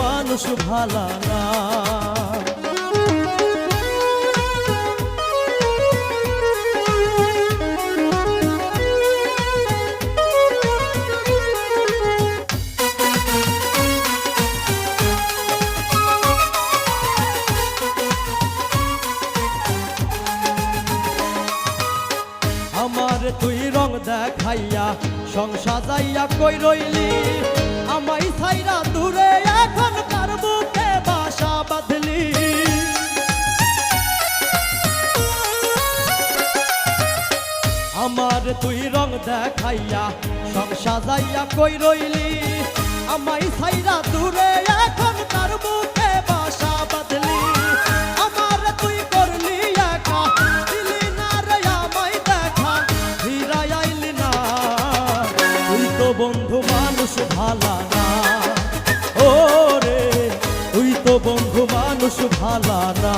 মানুষ ভালা না আমার তুই রং দেখাইয়া সংসার যাইয়া কই রইলি? আমাই সাইরা দূরে এখন কার বুকে বাসা বাঁধলি? আমার তুই রং দেখাইয়া সব সাজাইয়া কই রইলি? আমায় সাইরা দূরে ভালা না। ও রে তুই তো বন্ধু মানুষ ভালা না।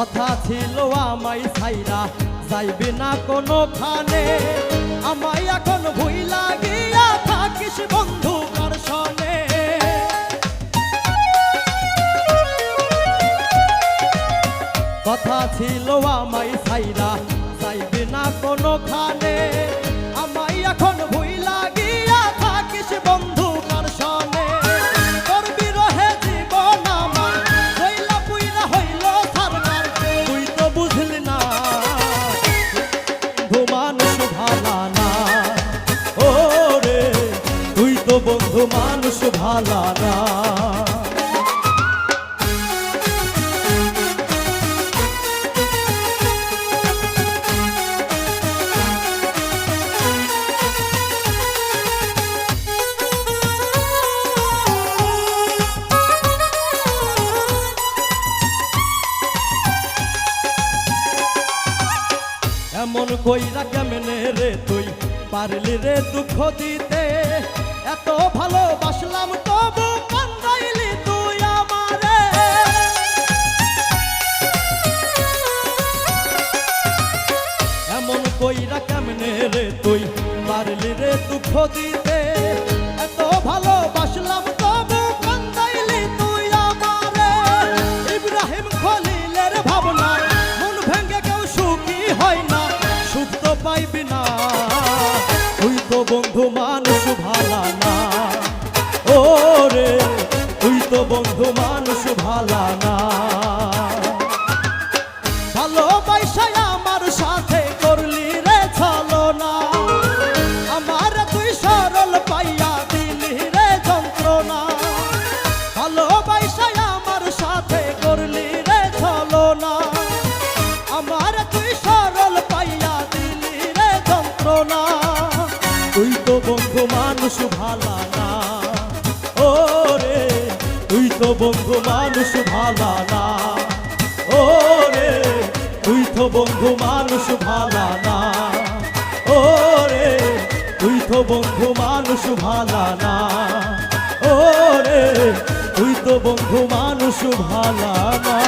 কথা ছিল আমায় ছাইরা, যাইবে না কোনো খানে আমায় এখন ভুই লাগিয়া থাকিস বন্ধু কার কথা ছিল আমায় ছাইরা, যাইবে না কোনো খানে আমায় এখন বন্ধু মানুষ ভালা না এমন কইরা কেমনে রে তুই? পারলি রে দুঃখ দিতে। এত ভালোবাসলাম, তবু কান্দাইলি তুই আমারে। এমন কেমনে রে তুই? পারলি রে দুঃখ দিতে। এত ভালোবাসলাম মানুষ ভালা না। ও রে তুই তো বন্ধু মানুষ ভালা না। ভালোবাসায় আমার সাথে করলি রে ছলো না আমার তুই সরল পাইয়া দিলি রে যন্ত্রণা। ভালোবাসায় আমার সাথে করলি রে ছলো না আমার তুই সরল পাইয়া দিলি রে যন্ত্রণা। মানুষ ভালা না। ও রে তুই তো বন্ধু মানুষ ভালা না। ও রে তুই তো বন্ধু মানুষ ভালা না। ও রে তুই তো বন্ধু মানুষ ভালা না। ও রে তুই তো বন্ধু মানুষ ভালা না।